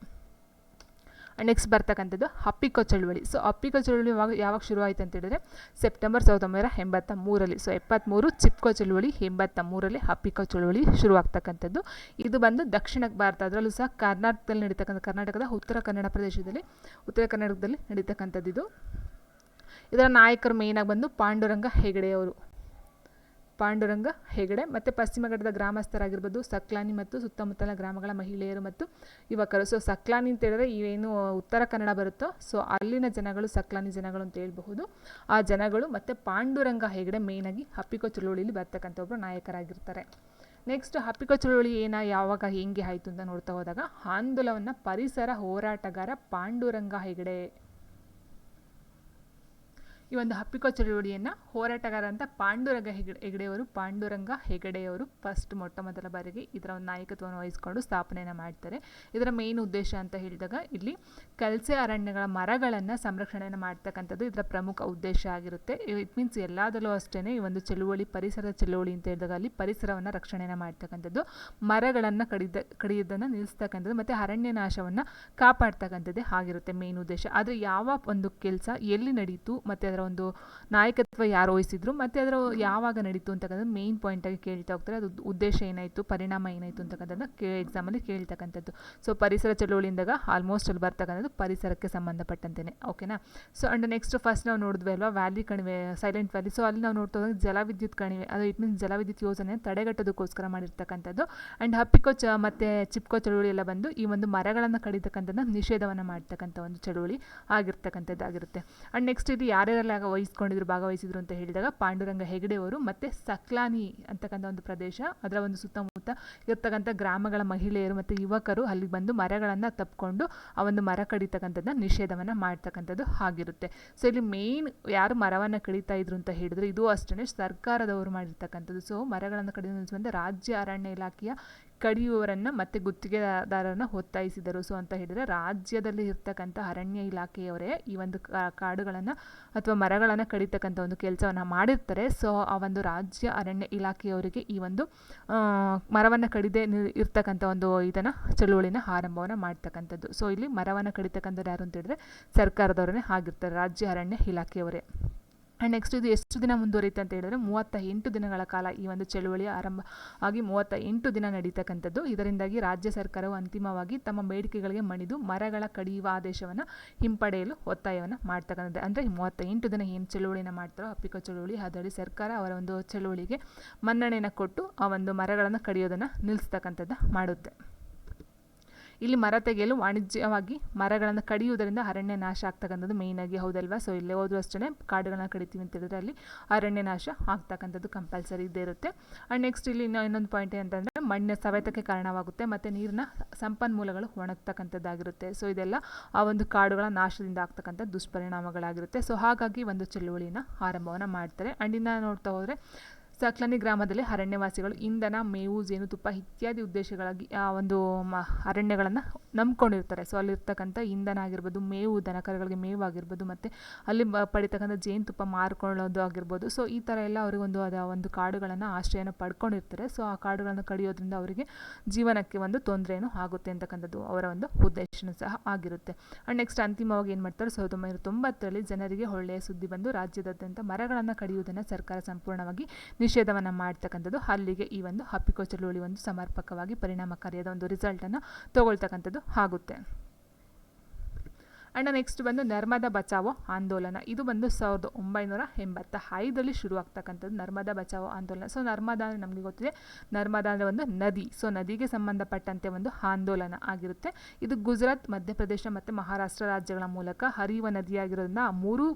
ನೆಕ್ಸ್ಟ್ ಬರ್ತಕ್ಕಂಥದ್ದು ಅಪ್ಪಿಕೋ ಚಳುವಳಿ. ಸೊ ಅಪ್ಪಿಕೋ ಚಳುವಳಿ ಯಾವಾಗ ಯಾವಾಗ ಶುರುವಾಯಿತು ಅಂತ ಹೇಳಿದ್ರೆ ಸೆಪ್ಟೆಂಬರ್ ಸಾವಿರದ ಒಂಬೈನೂರ ಎಂಬತ್ತ ಮೂರಲ್ಲಿ ಸೊ ಎಪ್ಪತ್ತ್ಮೂರು ಚಿಪ್ಕೋ ಚಳುವಳಿ ಎಂಬತ್ತ ಮೂರಲ್ಲಿ ಅಪ್ಪಿಕೋ ಚಳುವಳಿ ಶುರುವಾಗ್ತಕ್ಕಂಥದ್ದು. ಇದು ಬಂದು ದಕ್ಷಿಣ ಭಾರತ ಅದರಲ್ಲೂ ಸಹ ಕರ್ನಾಟಕದಲ್ಲಿ ನಡೀತಕ್ಕಂಥ ಕರ್ನಾಟಕದ ಉತ್ತರ ಕನ್ನಡ ಪ್ರದೇಶದಲ್ಲಿ, ಉತ್ತರ ಕರ್ನಾಟಕದಲ್ಲಿ ನಡೀತಕ್ಕಂಥದ್ದು ಇದು. ಇದರ ನಾಯಕರು ಮೇಯ್ನಾಗಿ ಬಂದು ಪಾಂಡುರಂಗ ಹೆಗಡೆಯವರು ಪಾಂಡುರಂಗ ಹೆಗಡೆ ಮತ್ತು ಪಶ್ಚಿಮ ಘಟ್ಟದ ಗ್ರಾಮಸ್ಥರಾಗಿರ್ಬೋದು ಸಕ್ಲಾನಿ ಮತ್ತು ಸುತ್ತಮುತ್ತಲ ಗ್ರಾಮಗಳ ಮಹಿಳೆಯರು ಮತ್ತು ಯುವಕರು. ಸೊ ಸಕ್ಲಾನಿ ಅಂತ ಹೇಳಿದ್ರೆ ಏನು ಉತ್ತರ ಕನ್ನಡ ಬರುತ್ತೋ ಸೊ ಅಲ್ಲಿನ ಜನಗಳು ಸಕ್ಲಾನಿ ಜನಗಳು ಅಂತ ಹೇಳ್ಬಹುದು. ಆ ಜನಗಳು ಮತ್ತು ಪಾಂಡುರಂಗ ಹೆಗಡೆ ಮೇಯ್ನಾಗಿ ಹಪ್ಪಿಕೋ ಚಳುವಳಿಯಲ್ಲಿ ಬರ್ತಕ್ಕಂಥ ಒಬ್ಬರು ನಾಯಕರಾಗಿರ್ತಾರೆ. ನೆಕ್ಸ್ಟ್ ಹಪ್ಪಿಕೋ ಚಳುವಳಿ ಏನ, ಯಾವಾಗ, ಹೆಂಗೆ ಆಯಿತು ಅಂತ ನೋಡ್ತಾ ಹೋದಾಗ, ಆಂದೋಲವನ್ನು ಪರಿಸರ ಹೋರಾಟಗಾರ ಪಾಂಡುರಂಗ ಹೆಗಡೆ ಈ ಒಂದು ಹಪ್ಪಿಕೋ ಚಳುವಳಿಯನ್ನು ಹೋರಾಟಗಾರ ಅಂತ ಪಾಂಡುರಂಗ ಹೆಗಡೆ, ಹೆಗಡೆಯವರು, ಪಾಂಡುರಂಗ ಹೆಗಡೆಯವರು ಫಸ್ಟ್ ಮೊಟ್ಟ ಮೊದಲ ಬಾರಿಗೆ ಇದರ ಒಂದು ನಾಯಕತ್ವವನ್ನು ವಹಿಸಿಕೊಂಡು ಸ್ಥಾಪನೆಯನ್ನು ಮಾಡ್ತಾರೆ. ಇದರ ಮೇನ್ ಉದ್ದೇಶ ಅಂತ ಹೇಳಿದಾಗ ಇಲ್ಲಿ ಕಲ್ಸೆ ಅರಣ್ಯಗಳ ಮರಗಳನ್ನು ಸಂರಕ್ಷಣೆಯನ್ನು ಮಾಡ್ತಕ್ಕಂಥದ್ದು ಇದರ ಪ್ರಮುಖ ಉದ್ದೇಶ ಆಗಿರುತ್ತೆ. ಇಟ್ ಮೀನ್ಸ್ ಎಲ್ಲದಲ್ಲೂ ಅಷ್ಟೇ ಈ ಒಂದು ಚಳುವಳಿ, ಪರಿಸರದ ಚಳುವಳಿ ಅಂತ ಹೇಳಿದಾಗ ಅಲ್ಲಿ ಪರಿಸರವನ್ನು ರಕ್ಷಣೆಯನ್ನು ಮಾಡ್ತಕ್ಕಂಥದ್ದು, ಮರಗಳನ್ನು ಕಡಿದ, ಕಡಿಯೋದನ್ನು ನಿಲ್ಲಿಸ್ತಕ್ಕಂಥದ್ದು ಮತ್ತು ಅರಣ್ಯ ನಾಶವನ್ನು ಕಾಪಾಡ್ತಕ್ಕಂಥದ್ದೇ ಆಗಿರುತ್ತೆ ಮೇನ್ ಉದ್ದೇಶ. ಆದರೆ ಯಾವ ಒಂದು ಕೆಲಸ ಎಲ್ಲಿ ನಡೀತು ಮತ್ತು ಅದರ ಒಂದು ನಾಯಕತ್ವ ಯಾರು ವಹಿಸಿದ್ರು, ಮತ್ತು ಅದರ ಯಾವಾಗ ನಡೀತು ಅಂತಕ್ಕಂಥದ್ದು ಮೇನ್ ಪಾಯಿಂಟಾಗಿ ಕೇಳ್ತಾ ಹೋಗ್ತಾರೆ. ಅದು ಉದ್ದೇಶ ಏನಾಯಿತು, ಪರಿಣಾಮ ಏನಾಯಿತು ಅಂತಕ್ಕಂಥದ್ದು ಕೇ ಎಕ್ಸಾಮಲ್ಲಿ ಕೇಳ್ತಕ್ಕಂಥದ್ದು. ಸೊ ಪರಿಸರ ಚಳುವಳಿಯಿಂದಾಗ ಆಲ್ಮೋಸ್ಟ್ ಅಲ್ಲಿ ಬರ್ತಕ್ಕಂಥದ್ದು ಪರಿಸರಕ್ಕೆ ಸಂಬಂಧಪಟ್ಟಂತೆಯೇ ಓಕೆನಾ ಸೊ ಅಂಡ್ ನೆಕ್ಸ್ಟ್ ಫಸ್ಟ್ ನಾವು ನೋಡಿದ್ವಿ ಅಲ್ವಾ ವ್ಯಾಲಿ ಕಣಿವೆ ಸೈಲೆಂಟ್ ವ್ಯಾಲಿ ಸೊ ಅಲ್ಲಿ ನಾವು ನೋಡ್ತಾ ಹೋದಾಗ ಜಲವಿದ್ಯುತ್ ಕಣಿವೆ, ಅದು ಇಟ್ ಮೀನ್ಸ್ ಜಲವಿದ್ಯುತ್ ಯೋಜನೆ ತಡೆಗಟ್ಟೋದಕ್ಕೋಸ್ಕರ ಮಾಡಿರ್ತಕ್ಕಂಥದ್ದು. ಆ್ಯಂಡ್ ಹಪ್ಪಿಕೋ ಚ, ಮತ್ತು ಚಿಪ್ಕೋ ಚಳುವಳಿ ಎಲ್ಲ ಬಂದು ಈ ಒಂದು ಮರಗಳನ್ನು ಕಡಿತಕ್ಕಂಥದ್ದು ನಿಷೇಧವನ್ನು ಮಾಡ್ತಕ್ಕಂಥ ಒಂದು ಚಳುವಳಿ ಆಗಿರ್ತಕ್ಕಂಥದ್ದಾಗಿರುತ್ತೆ. ಆ್ಯಂಡ್ ನೆಕ್ಸ್ಟ್ ಇದು ಯಾರ್ಯಾರೆಲ್ಲ ವಹಿಸ್ಕೊಂಡಿದ್ರು, ಭಾಗವಹಿಸಿದ್ರು ಅಂತ ಹೇಳಿದಾಗ ಪಾಂಡುರಂಗ ಹೆಗಡೆಯವರು ಮತ್ತು ಸಕ್ಲಾನಿ ಅಂತಕ್ಕಂಥ ಒಂದು ಪ್ರದೇಶ, ಅದರ ಒಂದು ಸುತ್ತಮುತ್ತ ಇರ್ತಕ್ಕಂಥ ಗ್ರಾಮಗಳ ಮಹಿಳೆಯರು ಮತ್ತು ಯುವಕರು ಅಲ್ಲಿಗೆ ಬಂದು ಮರಗಳನ್ನು ತಪ್ಪಿಕೊಂಡು ಆ ಒಂದು ಮರ ಕಡಿತಕ್ಕಂಥದ್ದನ್ನ ನಿಷೇಧವನ್ನು ಮಾಡ್ತಕ್ಕಂಥದ್ದು ಆಗಿರುತ್ತೆ. ಸೊ ಇಲ್ಲಿ ಮೇನ್ ಯಾರು ಮರವನ್ನು ಕಡಿತಾ ಇದ್ರು ಅಂತ ಹೇಳಿದ್ರೆ ಇದು ಅಷ್ಟೇ ಸರ್ಕಾರದವರು ಮಾಡಿರ್ತಕ್ಕಂಥದ್ದು. ಸೊ ಮರಗಳನ್ನು ಕಡಿತ ರಾಜ್ಯ ಅರಣ್ಯ ಇಲಾಖೆಯ ಕಡಿಯುವವರನ್ನು ಮತ್ತು ಗುತ್ತಿಗೆದಾರರನ್ನು ಒತ್ತಾಯಿಸಿದರು. ಸೊ ಅಂತ ಹೇಳಿದರೆ ರಾಜ್ಯದಲ್ಲಿ ಇರ್ತಕ್ಕಂಥ ಅರಣ್ಯ ಇಲಾಖೆಯವರೇ ಈ ಒಂದು ಕಾಡುಗಳನ್ನು ಅಥವಾ ಮರಗಳನ್ನು ಕಡಿತಕ್ಕಂಥ ಒಂದು ಕೆಲಸವನ್ನು ಮಾಡಿರ್ತಾರೆ. ಸೊ ಆ ಒಂದು ರಾಜ್ಯ ಅರಣ್ಯ ಇಲಾಖೆಯವರಿಗೆ ಈ ಒಂದು ಮರವನ್ನು ಕಡಿದೆ ಇರ್ತಕ್ಕಂಥ ಒಂದು ಇದನ್ನು, ಚಳುವಳಿನ ಆರಂಭವನ್ನು ಮಾಡ್ತಕ್ಕಂಥದ್ದು. ಸೊ ಇಲ್ಲಿ ಮರವನ್ನು ಕಡಿತಕ್ಕಂಥದ್ದು ಯಾರು ಅಂತ ಹೇಳಿದ್ರೆ ಸರ್ಕಾರದವರೇ ಆಗಿರ್ತಾರೆ ರಾಜ್ಯ ಅರಣ್ಯ ಇಲಾಖೆಯವರೇ. ಆ್ಯಂಡ್ ನೆಕ್ಸ್ಟ್ ಇದು ಎಷ್ಟು ದಿನ ಮುಂದುವರಿಯುತ್ತೆ ಅಂತ ಹೇಳಿದ್ರೆ ಮೂವತ್ತ ಎಂಟು ದಿನಗಳ ಕಾಲ ಈ ಒಂದು ಚಳುವಳಿ ಆರಂಭ ಆಗಿ ಮೂವತ್ತ ಎಂಟು ದಿನ ನಡೀತಕ್ಕಂಥದ್ದು. ಇದರಿಂದಾಗಿ ರಾಜ್ಯ ಸರ್ಕಾರವು ಅಂತಿಮವಾಗಿ ತಮ್ಮ ಬೇಡಿಕೆಗಳಿಗೆ ಮಣಿದು ಮರಗಳ ಕಡಿಯುವ ಆದೇಶವನ್ನು ಹಿಂಪಡೆಯಲು ಒತ್ತಾಯವನ್ನು ಮಾಡ್ತಕ್ಕಂಥದ್ದು. ಅಂದರೆ ಮೂವತ್ತ ಎಂಟು ದಿನ ಏನು ಚಳುವಳಿನ ಮಾಡ್ತಾರೋ ಅಪ್ಪಿಕ ಚಳುವಳಿ ಅದರಲ್ಲಿ ಸರ್ಕಾರ ಅವರ ಒಂದು ಚಳುವಳಿಗೆ ಮನ್ನಣೆಯನ್ನು ಕೊಟ್ಟು ಆ ಒಂದು ಮರಗಳನ್ನು ಕಡಿಯೋದನ್ನು ನಿಲ್ಲಿಸ್ತಕ್ಕಂಥದ್ದು ಮಾಡುತ್ತೆ. ಇಲ್ಲಿ ಮರ ತೆಗೆಯಲು ವಾಣಿಜ್ಯವಾಗಿ ಮರಗಳನ್ನು ಕಡಿಯುವುದರಿಂದ ಅರಣ್ಯ ನಾಶ ಆಗ್ತಕ್ಕಂಥದ್ದು ಮೇಯ್ನಾಗಿ ಹೌದಲ್ವಾ? ಸೊ ಇಲ್ಲೇ ಹೋದ್ರೂ ಅಷ್ಟೇ ಕಾಡುಗಳನ್ನ ಕಡಿತೀವಿ ಅಂತ ಹೇಳಿದ್ರೆ ಅಲ್ಲಿ ಅರಣ್ಯ ನಾಶ ಆಗ್ತಕ್ಕಂಥದ್ದು ಕಂಪಲ್ಸರಿ ಇದ್ದೇ ಇರುತ್ತೆ. ಆ್ಯಂಡ್ ನೆಕ್ಸ್ಟ್ ಇಲ್ಲಿ ಇನ್ನೂ ಇನ್ನೊಂದು ಪಾಯಿಂಟ್ ಏನಂತಂದರೆ ಮಣ್ಣಿನ ಸವೆತಕ್ಕೆ ಕಾರಣವಾಗುತ್ತೆ ಮತ್ತು ನೀರಿನ ಸಂಪನ್ಮೂಲಗಳು ಒಣಗ್ತಕ್ಕಂಥದ್ದಾಗಿರುತ್ತೆ. ಸೊ ಇದೆಲ್ಲ ಆ ಒಂದು ಕಾಡುಗಳ ನಾಶದಿಂದ ಆಗ್ತಕ್ಕಂಥ ದುಷ್ಪರಿಣಾಮಗಳಾಗಿರುತ್ತೆ. ಸೊ ಹಾಗಾಗಿ ಒಂದು ಚಳುವಳಿನ ಆರಂಭವನ್ನು ಮಾಡ್ತಾರೆ. ಆ್ಯಂಡ್ ಇನ್ನು ನೋಡ್ತಾ ಹೋದರೆ ಸಕ್ಲನಿ ಗ್ರಾಮದಲ್ಲಿ ಅರಣ್ಯವಾಸಿಗಳು ಇಂಧನ, ಮೇವು ಜೇನುತುಪ್ಪ ಇತ್ಯಾದಿ ಉದ್ದೇಶಗಳಾಗಿ, ಆ, ಒಂದು, ಮ, ಅರಣ್ಯಗಳನ್ನು ನಂಬ್ಕೊಂಡಿರ್ತಾರೆ. ಸೊ ಅಲ್ಲಿರ್ತಕ್ಕಂಥ ಇಂಧನ ಆಗಿರ್ಬೋದು, ಮೇವು, ದನಕರುಗಳಿಗೆ ಮೇವು ಆಗಿರ್ಬೋದು, ಮತ್ತು ಅಲ್ಲಿ ಪಡಿತಕ್ಕಂಥ ಜೇನುತುಪ್ಪ ಮಾರ್ಕೊಳ್ಳೋದು ಆಗಿರ್ಬೋದು. ಸೊ ಈ ಥರ ಎಲ್ಲ ಅವರಿಗೊಂದು ಅದ, ಒಂದು ಕಾಡುಗಳನ್ನು ಆಶ್ರಯನ ಪಡ್ಕೊಂಡಿರ್ತಾರೆ. ಸೊ ಆ ಕಾಡುಗಳನ್ನು ಕಡಿಯೋದ್ರಿಂದ ಅವರಿಗೆ ಜೀವನಕ್ಕೆ ಒಂದು ತೊಂದರೆಯೂ ಆಗುತ್ತೆ ಅಂತಕ್ಕಂಥದ್ದು ಅವರ ಒಂದು ಉದ್ದೇಶನೂ ಸಹ ಆಗಿರುತ್ತೆ. ಆ್ಯಂಡ್ ನೆಕ್ಸ್ಟ್ ಅಂತಿಮವಾಗಿ ಏನು ಮಾಡ್ತಾರೆ? ಸಾವಿರದ ಒಂಬೈನೂರ ತೊಂಬತ್ತರಲ್ಲಿ ಜನರಿಗೆ ಒಳ್ಳೆಯ ಸುದ್ದಿ ಬಂದು, ರಾಜ್ಯದಾದ್ಯಂತ ಮರಗಳನ್ನು ಕಡಿಯುವುದನ್ನು ಸರ್ಕಾರ ಸಂಪೂರ್ಣವಾಗಿ ನಿಷೇಧವನ್ನು ಮಾಡ್ತಕ್ಕಂಥದ್ದು ಅಲ್ಲಿಗೆ ಈ ಒಂದು ಹಪ್ಪಿಕೋ ಚಳುವಳಿ ಒಂದು ಸಮರ್ಪಕವಾಗಿ ಪರಿಣಾಮಕಾರಿಯಾದ ಒಂದು ರಿಸಲ್ಟನ್ನು ತಗೊಳ್ತಕ್ಕಂಥದ್ದು ಆಗುತ್ತೆ. ಆ್ಯಂಡ್ ನೆಕ್ಸ್ಟ್ ಬಂದು ನರ್ಮದಾ ಬಚಾವೋ ಆಂದೋಲನ. ಇದು ಬಂದು ಸಾವಿರದ ಒಂಬೈನೂರ ಎಂಬತ್ತ ಐದರಲ್ಲಿ ಶುರುವಾಗ್ತಕ್ಕಂಥದ್ದು ನರ್ಮದಾ ಬಚಾವೋ ಆಂದೋಲನ. ಸೊ ನರ್ಮದಾ ಅಂದರೆ ನಮಗೆ ಗೊತ್ತಿದೆ. ನರ್ಮದಾ ಅಂದರೆ ಒಂದು ನದಿ. ಸೊ ನದಿಗೆ ಸಂಬಂಧಪಟ್ಟಂತೆ ಒಂದು ಆಂದೋಲನ ಆಗಿರುತ್ತೆ. ಇದು ಗುಜರಾತ್, ಮಧ್ಯಪ್ರದೇಶ ಮತ್ತು ಮಹಾರಾಷ್ಟ್ರ ರಾಜ್ಯಗಳ ಮೂಲಕ ಹರಿಯುವ ನದಿಯಾಗಿರೋದ್ರಿಂದ ಮೂರು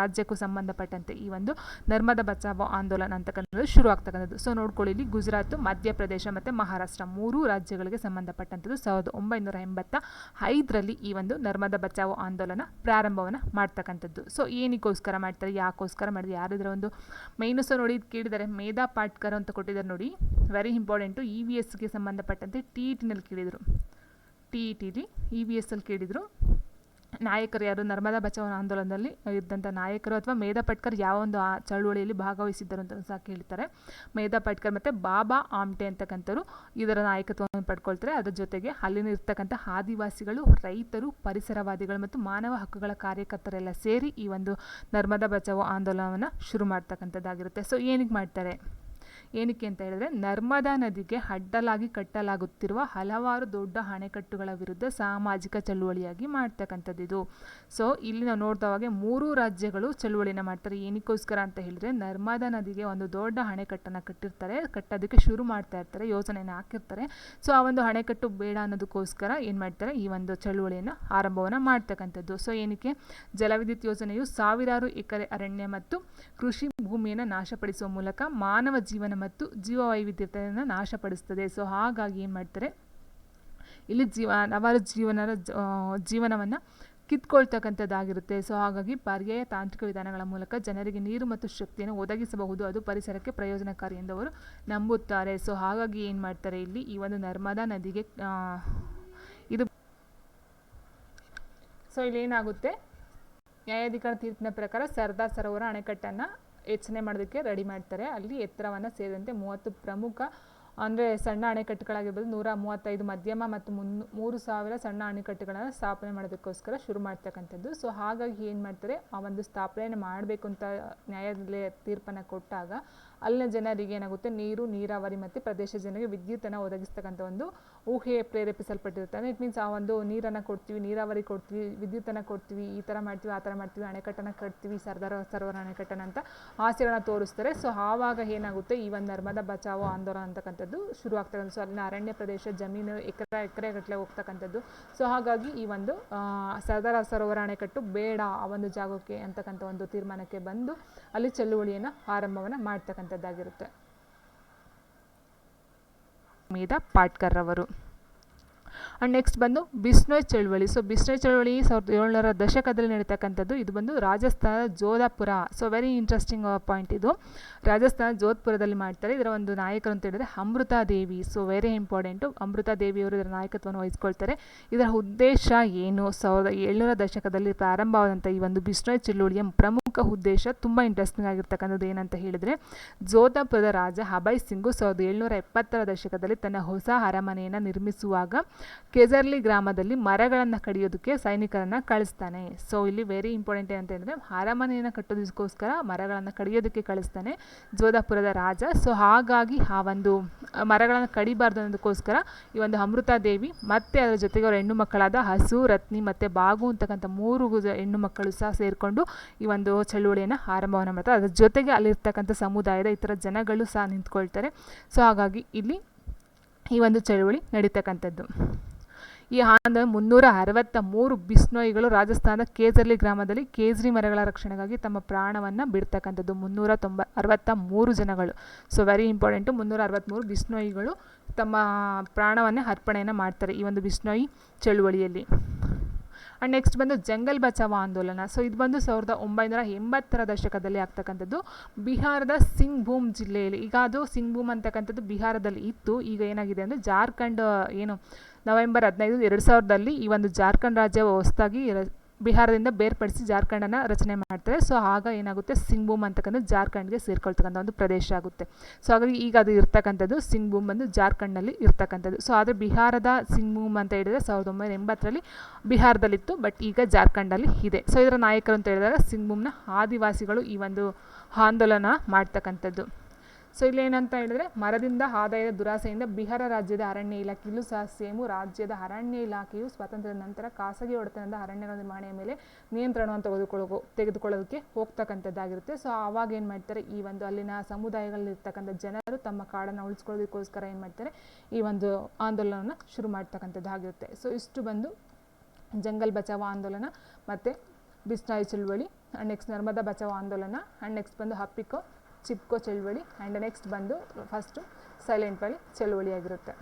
ರಾಜ್ಯಕ್ಕೂ ಸಂಬಂಧಪಟ್ಟಂತೆ ಈ ಒಂದು ನರ್ಮದ ಬಚಾವೋ ಆಂದೋಲನ ಅಂತಕ್ಕಂಥದ್ದು ಶುರು ಆಗ್ತಕ್ಕಂಥದ್ದು ಸೊ ನೋಡ್ಕೊಳ್ಳಿ, ಇಲ್ಲಿ ಗುಜರಾತ್, ಮಧ್ಯಪ್ರದೇಶ ಮತ್ತು ಮಹಾರಾಷ್ಟ್ರ ಮೂರು ರಾಜ್ಯಗಳಿಗೆ ಸಂಬಂಧಪಟ್ಟಂಥದ್ದು. ಸಾವಿರದ ಒಂಬೈನೂರ ಎಂಬತ್ತ ಐದರಲ್ಲಿ ಈ ಒಂದು ನರ್ಮದ ಬಚಾವೋ ಆಂದೋಲನ ಪ್ರಾರಂಭವನ್ನು ಮಾಡ್ತಕ್ಕಂಥದ್ದು. ಸೊ ಏನಕ್ಕೋಸ್ಕರ ಮಾಡ್ತಾರೆ, ಯಾಕೋಸ್ಕರ ಮಾಡಿದ್ರೆ ಯಾರಿದ್ರೆ ಒಂದು ಮೈನು ಸೊ ನೋಡಿ ಕೇಳಿದರೆ ಮೇಧಾ ಪಾಟ್ಕರ್ ಅಂತ ಕೊಟ್ಟಿದ್ದಾರೆ ನೋಡಿ. ವೆರಿ ಇಂಪಾರ್ಟೆಂಟು ಇ ವಿ ಎಸ್ಗೆ ಸಂಬಂಧಪಟ್ಟಂತೆ ಟಿ ಇ ಟಿನಲ್ಲಿ ಕೇಳಿದರು. ಟಿ ಇ ಟಿಲಿ ಇ ವಿ ಎಸ್ ಅಲ್ಲಿ ಕೇಳಿದರು. ನಾಯಕರು ಯಾರು? ನರ್ಮದಾ ಬಚಾವ್ ಆಂದೋಲನದಲ್ಲಿ ಇದ್ದಂಥ ನಾಯಕರು ಅಥವಾ ಮೇಧಾ ಪಟ್ಕರ್ ಯಾವ ಒಂದು ಆ ಚಳುವಳಿಯಲ್ಲಿ ಭಾಗವಹಿಸಿದ್ದರು ಅಂತ ಸಹ ಕೇಳ್ತಾರೆ. ಮೇಧಾ ಪಟ್ಕರ್ ಮತ್ತು ಬಾಬಾ ಆಮ್ಟೆ ಅಂತಕ್ಕಂಥವ್ರು ಇದರ ನಾಯಕತ್ವವನ್ನು ಪಡ್ಕೊಳ್ತಾರೆ. ಅದರ ಜೊತೆಗೆ ಅಲ್ಲಿನ ಇರ್ತಕ್ಕಂಥ ಆದಿವಾಸಿಗಳು, ರೈತರು, ಪರಿಸರವಾದಿಗಳು ಮತ್ತು ಮಾನವ ಹಕ್ಕುಗಳ ಕಾರ್ಯಕರ್ತರೆಲ್ಲ ಸೇರಿ ಈ ಒಂದು ನರ್ಮದಾ ಬಚಾವೋ ಆಂದೋಲನವನ್ನು ಶುರು ಮಾಡ್ತಕ್ಕಂಥದ್ದಾಗಿರುತ್ತೆ. ಸೊ ಏನಿಗೆ ಮಾಡ್ತಾರೆ? ಏನಕ್ಕೆ ಅಂತ ಹೇಳಿದ್ರೆ ನರ್ಮದಾ ನದಿಗೆ ಅಡ್ಡಲಾಗಿ ಕಟ್ಟಲಾಗುತ್ತಿರುವ ಹಲವಾರು ದೊಡ್ಡ ಅಣೆಕಟ್ಟುಗಳ ವಿರುದ್ಧ ಸಾಮಾಜಿಕ ಚಳುವಳಿಯಾಗಿ ಮಾಡ್ತಕ್ಕಂಥದ್ದು ಇದು. ಸೊ ಇಲ್ಲಿ ನಾವು ನೋಡ್ದವಾಗೆ ಮೂರು ರಾಜ್ಯಗಳು ಚಳುವಳಿನ ಮಾಡ್ತಾರೆ. ಏನಕ್ಕೋಸ್ಕರ ಅಂತ ಹೇಳಿದ್ರೆ ನರ್ಮದಾ ನದಿಗೆ ಒಂದು ದೊಡ್ಡ ಅಣೆಕಟ್ಟನ್ನು ಕಟ್ಟಿರ್ತಾರೆ. ಕಟ್ಟೋದಕ್ಕೆ ಶುರು ಮಾಡ್ತಾ ಇರ್ತಾರೆ ಯೋಜನೆಯನ್ನು ಹಾಕಿರ್ತಾರೆ. ಸೊ ಆ ಒಂದು ಅಣೆಕಟ್ಟು ಬೇಡ ಅನ್ನೋದಕ್ಕೋಸ್ಕರ ಏನು ಮಾಡ್ತಾರೆ? ಈ ಒಂದು ಚಳುವಳಿಯನ್ನು ಆರಂಭವನ್ನು ಮಾಡ್ತಕ್ಕಂಥದ್ದು. ಸೊ ಏನಕ್ಕೆ? ಜಲವಿದ್ಯುತ್ ಯೋಜನೆಯು ಸಾವಿರಾರು ಎಕರೆ ಅರಣ್ಯ ಮತ್ತು ಕೃಷಿ ಭೂಮಿಯನ್ನು ನಾಶಪಡಿಸುವ ಮೂಲಕ ಮಾನವ ಜೀವನ ಮತ್ತು ಜೀವ ವೈವಿಧ್ಯತೆಯನ್ನು ನಾಶಪಡಿಸ್ತದೆ. ಸೊ ಹಾಗಾಗಿ ಏನು ಮಾಡ್ತಾರೆ? ಇಲ್ಲಿ ಜೀವ ಹಲವಾರು ಜೀವನರ ಜೀವನವನ್ನು ಕಿತ್ಕೊಳ್ತಕ್ಕಂಥದ್ದಾಗಿರುತ್ತೆ. ಸೊ ಹಾಗಾಗಿ ಪರ್ಯಾಯ ತಾಂತ್ರಿಕ ವಿಧಾನಗಳ ಮೂಲಕ ಜನರಿಗೆ ನೀರು ಮತ್ತು ಶಕ್ತಿಯನ್ನು ಒದಗಿಸಬಹುದು. ಅದು ಪರಿಸರಕ್ಕೆ ಪ್ರಯೋಜನಕಾರಿ ಎಂದು ಅವರು ನಂಬುತ್ತಾರೆ. ಸೊ ಹಾಗಾಗಿ ಏನು ಮಾಡ್ತಾರೆ ಇಲ್ಲಿ? ಈ ಒಂದು ನರ್ಮದಾ ನದಿಗೆ ಇದು ಸೊ ಇಲ್ಲಿ ಏನಾಗುತ್ತೆ? ನ್ಯಾಯಾಧಿಕರಣ ತೀರ್ಪಿನ ಪ್ರಕಾರ ಸರ್ದಾರ್ ಸರೋವರ ಅಣೆಕಟ್ಟನ್ನು ಯೋಚನೆ ಮಾಡೋದಕ್ಕೆ ರೆಡಿ ಮಾಡ್ತಾರೆ. ಅಲ್ಲಿ ಎತ್ತರವನ್ನು ಸೇರಿದಂತೆ ಮೂವತ್ತು ಪ್ರಮುಖ, ಅಂದರೆ ಸಣ್ಣ ಅಣೆಕಟ್ಟುಗಳಾಗಿರ್ಬೋದು, ನೂರ ಮೂವತ್ತೈದು ಮಧ್ಯಮ ಮತ್ತು ಮುನ್ನೂ ಮೂರು ಸಾವಿರ ಸಣ್ಣ ಅಣೆಕಟ್ಟುಗಳನ್ನು ಸ್ಥಾಪನೆ ಮಾಡೋದಕ್ಕೋಸ್ಕರ ಶುರು ಮಾಡ್ತಕ್ಕಂಥದ್ದು. ಸೊ ಹಾಗಾಗಿ ಏನು ಮಾಡ್ತಾರೆ? ಆ ಒಂದು ಸ್ಥಾಪನೆಯನ್ನು ಮಾಡಬೇಕು ಅಂತ ನ್ಯಾಯಾಲಯ ತೀರ್ಪನ್ನು ಕೊಟ್ಟಾಗ, ಅಲ್ಲಿನ ಜನರಿಗೆ ಏನಾಗುತ್ತೆ? ನೀರು, ನೀರಾವರಿ ಮತ್ತು ಪ್ರದೇಶ ಜನರಿಗೆ ವಿದ್ಯುತ್ತನ್ನು ಒದಗಿಸ್ತಕ್ಕಂಥ ಒಂದು ಊಹೆ ಪ್ರೇರೇಪಿಸಲ್ಪಟ್ಟಿರುತ್ತೆ. ಅಂದರೆ ಇಟ್ ಮೀನ್ಸ್ ಆ ಒಂದು ನೀರನ್ನು ಕೊಡ್ತೀವಿ, ನೀರಾವರಿ ಕೊಡ್ತೀವಿ, ವಿದ್ಯುತ್ತನ್ನು ಕೊಡ್ತೀವಿ, ಈ ಥರ ಮಾಡ್ತೀವಿ, ಆ ಥರ ಮಾಡ್ತೀವಿ, ಅಣೆಕಟ್ಟನ್ನು ಕಟ್ತೀವಿ, ಸರ್ದಾರ ಸರೋವರ ಅಣೆಕಟ್ಟನ್ನು ಅಂತ ಆಸೆಗಳನ್ನ ತೋರಿಸ್ತಾರೆ. ಸೊ ಆವಾಗ ಏನಾಗುತ್ತೆ? ಈ ಒಂದು ನರ್ಮದಾ ಬಚಾವೋ ಆಂದೋಲನ ಅಂತಕ್ಕಂಥದ್ದು ಶುರು ಆಗ್ತಕ್ಕಂಥ ಸೊ ಅಲ್ಲಿನ ಅರಣ್ಯ ಪ್ರದೇಶ ಜಮೀನು ಎಕರೆ ಎಕರೆ ಗಟ್ಟಲೆ ಹೋಗ್ತಕ್ಕಂಥದ್ದು. ಸೊ ಹಾಗಾಗಿ ಈ ಒಂದು ಸರ್ದಾರ ಸರೋವರ ಅಣೆಕಟ್ಟು ಬೇಡ ಆ ಒಂದು ಜಾಗಕ್ಕೆ ಅಂತಕ್ಕಂಥ ಒಂದು ತೀರ್ಮಾನಕ್ಕೆ ಬಂದು ಅಲ್ಲಿ ಚಳುವಳಿಯನ್ನು ಆರಂಭವನ್ನು ಮಾಡ್ತಕ್ಕಂಥದ್ದಾಗಿರುತ್ತೆ. ಮೇಧಾ ಪಾಟ್ಕರ್ ಅವರು ಆ್ಯಂಡ್ ನೆಕ್ಸ್ಟ್ ಬಂದು ಬಿಸ್ನೋಯ್ ಚಳವಳಿ. ಸೊ ಬಿಸ್ನೋಯ್ ಚಳವಳಿ ಸಾವಿರದ ಏಳ್ನೂರ ದಶಕದಲ್ಲಿ ನಡೀತಕ್ಕಂಥದ್ದು. ಇದು ಬಂದು Rajasthan Jodhpur. So very interesting point ಇದು. ರಾಜಸ್ಥಾನ ಜೋಧ್ಪುರದಲ್ಲಿ ಮಾಡ್ತಾರೆ. ಇದರ ಒಂದು ನಾಯಕರು ಅಂತ ಹೇಳಿದ್ರೆ Amrita Devi. So very important Amrita ದೇವಿಯವರು ಇದರ ನಾಯಕತ್ವವನ್ನು ವಹಿಸ್ಕೊಳ್ತಾರೆ. ಇದರ ಉದ್ದೇಶ ಏನು? ಸಾವಿರದ ಏಳ್ನೂರ ದಶಕದಲ್ಲಿ ಪ್ರಾರಂಭವಾದಂಥ ಈ ಒಂದು ಬಿಸ್ನೋಯ್ ಚಳುವಳಿಯ ಪ್ರಮುಖ ಉದ್ದೇಶ ತುಂಬ ಇಂಟ್ರೆಸ್ಟಿಂಗ್ ಆಗಿರ್ತಕ್ಕಂಥದ್ದು ಏನಂತ ಹೇಳಿದರೆ ಜೋಧಪುರದ ರಾಜ ಹಬೈ ಸಿಂಗು ಸಾವಿರದ ಏಳ್ನೂರ ಎಪ್ಪತ್ತರ ದಶಕದಲ್ಲಿ ತನ್ನ ಹೊಸ ಅರಮನೆಯನ್ನು ನಿರ್ಮಿಸುವಾಗ ಕೆಜರ್ಲಿ ಗ್ರಾಮದಲ್ಲಿ ಮರಗಳನ್ನು ಕಡಿಯೋದಕ್ಕೆ ಸೈನಿಕರನ್ನು ಕಳಿಸ್ತಾನೆ. ಸೊ ಇಲ್ಲಿ ವೆರಿ ಇಂಪಾರ್ಟೆಂಟ್ ಏನಂತ ಹೇಳಿದ್ರೆ, ಅರಮನೆಯನ್ನು ಕಟ್ಟೋದಕ್ಕೋಸ್ಕರ ಮರಗಳನ್ನು ಕಡಿಯೋದಕ್ಕೆ ಕಳಿಸ್ತಾನೆ ಜೋಧಪುರದ ರಾಜ. ಸೊ ಹಾಗಾಗಿ ಆ ಒಂದು ಮರಗಳನ್ನು ಕಡಿಬಾರ್ದು ಅನ್ನೋದಕ್ಕೋಸ್ಕರ ಈ ಒಂದು ಅಮೃತಾ ದೇವಿ ಮತ್ತು ಅದರ ಜೊತೆಗೆ ಅವರ ಹೆಣ್ಣು ಮಕ್ಕಳಾದ ಹಸು, ರತ್ನಿ ಮತ್ತು ಬಾಗು ಅಂತಕ್ಕಂಥ ಮೂರು ಹೆಣ್ಣು ಮಕ್ಕಳು ಸಹ ಸೇರಿಕೊಂಡು ಈ ಒಂದು ಚಳುವಳಿಯನ್ನು ಆರಂಭವನ್ನು ಮಾಡ್ತಾರೆ. ಅದರ ಜೊತೆಗೆ ಅಲ್ಲಿರ್ತಕ್ಕಂಥ ಸಮುದಾಯದ ಇತರ ಜನಗಳು ಸಹ ನಿಂತ್ಕೊಳ್ತಾರೆ. ಸೊ ಹಾಗಾಗಿ ಇಲ್ಲಿ ಈ ಒಂದು ಚಳುವಳಿ ನಡೀತಕ್ಕಂಥದ್ದು. ಈ ಆಂಧ್ರ ಮುನ್ನೂರ ಅರವತ್ತ ಮೂರು ಬಿಸ್ನೋಯಿಗಳು ರಾಜಸ್ಥಾನದ ಕೇಸರ್ಲಿ ಗ್ರಾಮದಲ್ಲಿ ಕೇಸರಿ ಮರಗಳ ರಕ್ಷಣೆಗಾಗಿ ತಮ್ಮ ಪ್ರಾಣವನ್ನು ಬಿಡ್ತಕ್ಕಂಥದ್ದು. ಮುನ್ನೂರ ತೊಂಬ, ಅರವತ್ತ ಮೂರು ಜನಗಳು. ಸೊ ವೆರಿ ಇಂಪಾರ್ಟೆಂಟು ಮುನ್ನೂರ ಅರವತ್ತ್ಮೂರು ಬಿಸ್ನೋಯಿಗಳು ತಮ್ಮ ಪ್ರಾಣವನ್ನೇ ಅರ್ಪಣೆಯನ್ನು ಮಾಡ್ತಾರೆ ಈ ಒಂದು ಬಿಸ್ನೋಯಿ ಚಳುವಳಿಯಲ್ಲಿ. ಆ್ಯಂಡ್ ನೆಕ್ಸ್ಟ್ ಬಂದು ಜಂಗಲ್ ಬಚಾವ ಆಂದೋಲನ. ಸೊ ಇದು ಬಂದು ಸಾವಿರದ ಒಂಬೈನೂರ ಎಂಬತ್ತರ ದಶಕದಲ್ಲಿ ಆಗ್ತಕ್ಕಂಥದ್ದು. ಬಿಹಾರದ ಸಿಂಗ್ಭೂಮ್ ಜಿಲ್ಲೆಯಲ್ಲಿ, ಈಗ ಅದು ಸಿಂಗ್ಭೂಮ್ ಅಂತಕ್ಕಂಥದ್ದು ಬಿಹಾರದಲ್ಲಿ ಇತ್ತು. ಈಗ ಏನಾಗಿದೆ ಅಂದರೆ ಜಾರ್ಖಂಡ್, ಏನು, ನವೆಂಬರ್ ಹದಿನೈದು, ಎರಡು ಸಾವಿರದಲ್ಲಿ ಈ ಒಂದು ಜಾರ್ಖಂಡ್ ರಾಜ್ಯ ಹೊಸದಾಗಿ ಬಿಹಾರದಿಂದ ಬೇರ್ಪಡಿಸಿ ಜಾರ್ಖಂಡನ್ನು ರಚನೆ ಮಾಡ್ತಾರೆ ಸೊ, ಆಗ ಏನಾಗುತ್ತೆ? ಸಿಂಗ್ಭೂಮ್ ಅಂತಕ್ಕಂಥ ಜಾರ್ಖಂಡ್ಗೆ ಸೇರ್ಕೊಳ್ತಕ್ಕಂಥ ಒಂದು ಪ್ರದೇಶ ಆಗುತ್ತೆ. ಸೊ, ಹಾಗಾಗಿ ಈಗ ಅದು ಇರ್ತಕ್ಕಂಥದ್ದು ಸಿಂಗ್ಭೂಮ್ ಬಂದು ಜಾರ್ಖಂಡ್ನಲ್ಲಿ ಇರ್ತಕ್ಕಂಥದ್ದು. ಸೊ, ಆದರೆ ಬಿಹಾರದ ಸಿಂಗ್ಭೂಮ್ ಅಂತ ಹೇಳಿದರೆ ಸಾವಿರದ ಒಂಬೈನೂರ ಎಂಬತ್ತರಲ್ಲಿ ಬಿಹಾರದಲ್ಲಿತ್ತು, ಬಟ್ ಈಗ ಜಾರ್ಖಂಡಲ್ಲಿ ಇದೆ. ಸೊ, ಇದರ ನಾಯಕರು ಅಂತ ಹೇಳಿದಾಗ ಸಿಂಗ್ಭೂಮ್ನ ಆದಿವಾಸಿಗಳು ಈ ಒಂದು ಆಂದೋಲನ ಮಾಡ್ತಕ್ಕಂಥದ್ದು. ಸೊ ಏನಂತ ಹೇಳಿದ್ರೆ ಮರದಿಂದ ಆದಾಯದ ದುರಾಸೆಯಿಂದ ಬಿಹಾರ ರಾಜ್ಯದ ಅರಣ್ಯ ಇಲಾಖೆಯಲ್ಲೂ ಸಹ ಸೇಮು ರಾಜ್ಯದ ಅರಣ್ಯ ಇಲಾಖೆಯು ಸ್ವಾತಂತ್ರ್ಯದ ನಂತರ ಖಾಸಗಿ ಒಡೆತನದ ಅರಣ್ಯಗಳ ನಿರ್ವಹಣೆಯ ಮೇಲೆ ನಿಯಂತ್ರಣವನ್ನು ತೆಗೆದುಕೊಳ್ಳೋ ತೆಗೆದುಕೊಳ್ಳೋದಕ್ಕೆ ಹೋಗ್ತಕ್ಕಂಥದ್ದಾಗಿರುತ್ತೆ. ಸೊ ಆವಾಗ ಏನು ಮಾಡ್ತಾರೆ, ಈ ಒಂದು ಅಲ್ಲಿನ ಸಮುದಾಯಗಳಲ್ಲಿರ್ತಕ್ಕಂಥ ಜನರು ತಮ್ಮ ಕಾಡನ್ನು ಉಳಿಸ್ಕೊಳ್ಳೋದಕ್ಕೋಸ್ಕರ ಏನು ಮಾಡ್ತಾರೆ, ಈ ಒಂದು ಆಂದೋಲನವನ್ನು ಶುರು ಮಾಡ್ತಕ್ಕಂಥದ್ದಾಗಿರುತ್ತೆ ಸೊ ಇಷ್ಟು ಬಂದು ಜಂಗಲ್ ಬಚಾವ್ ಆಂದೋಲನ ಮತ್ತು ಬಿಸ್ನಾಯಿ ಚಳುವಳಿ ಆ್ಯಂಡ್ ನೆಕ್ಸ್ಟ್ ನರ್ಮದಾ ಬಚಾವ್ ಆಂದೋಲನ ಆ್ಯಂಡ್ ನೆಕ್ಸ್ಟ್ ಬಂದು ಹಪ್ಪಿಕೋ ಚಿಪ್ಕೋ ಚಳುವಳಿ ಆ್ಯಂಡ್ ನೆಕ್ಸ್ಟ್ ಬಂದು ಫಸ್ಟು ಸೈಲೆಂಟ್ ವ್ಯಾಲಿ ಚಳುವಳಿ ಆಗಿರುತ್ತೆ